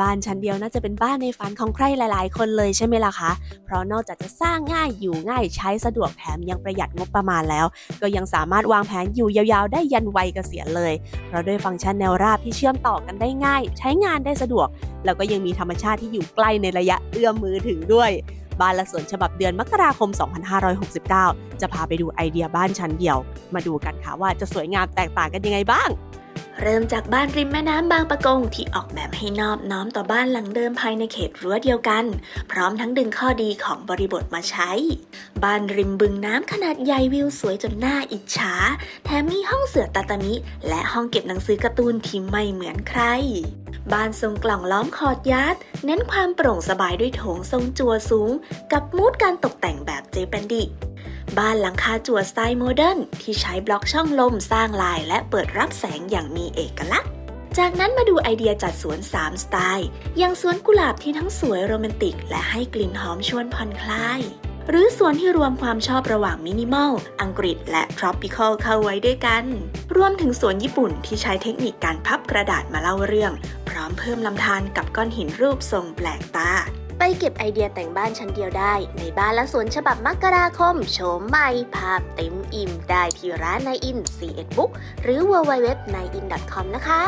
บ้านชั้นเดียวน่าจะเป็นบ้านในฝันของใครหลาย ๆ คนเลยใช่ไหมล่ะคะ เพราะนอกจากจะสร้างง่ายอยู่ง่ายใช้สะดวกแถมยังประหยัดงบประมาณแล้ว ก็ยังสามารถวางแผนอยู่ยาว ๆ ได้ยันวัยเกษียณเลย เพราะด้วยฟังก์ชันแนวราบที่เชื่อมต่อกันได้ง่าย ใช้งานได้สะดวก แล้วก็ยังมีธรรมชาติที่อยู่ใกล้ในระยะเอื้อมมือถึงด้วยบ้านละสวนฉบับเดือนมกราคม 2569 จะพาไปดูไอเดียบ้านชั้นเดียว มาดูกันค่ะว่าจะสวยงามแตกต่างกันยังไงบ้าง เริ่มจากบ้านริมแม่น้ำบางปะกงที่ออกแบบให้นอบน้อมต่อบ้านหลังเดิมภายในเขตรั้วเดียวกัน พร้อมทั้งดึงข้อดีของบริบทมาใช้ บ้านริมบึงน้ำขนาดใหญ่วิวสวยจนน่าอิจฉา แถมมีห้องเสือตาตามิ และห้องเก็บหนังสือการ์ตูนที่ไม่เหมือนใคร บ้านทรงกล่องล้อมคอร์ดยัดเน้นความโปร่งสบายด้วยโถงทรงจัวสูง กับมูดการตกแต่งแบบเจแปนดิ บ้านหลังคาจั่วสไตล์โมเดิร์นที่ใช้บล็อกช่องลมสร้างลายและเปิดรับแสงอย่างมีเอกลักษณ์ จากนั้นมาดูไอเดียจัดสวน 3 สไตล์ อย่างสวนกุหลาบที่ทั้งสวยโรแมนติก และให้กลิ่นหอมชวนผ่อนคลาย หรือสวนที่รวมความชอบระหว่างมินิมอล อังกฤษและทรอปิคอลเข้าไว้ด้วยกัน รวมถึงสวนญี่ปุ่นที่ใช้เทคนิคการพับกระดาษมาเล่าเรื่อง พร้อมเพิ่มลำธารกับก้อนหินรูปทรงแปลกตา เก็บไอเดียแต่งบ้านชั้นเดียวได้ ในบ้านและสวนฉบับมกราคม โฉมใหม่ ภาพเต็มอิ่มได้ที่ร้านนายอิน C 1 Book หรือ www นายอิน .com นะคะ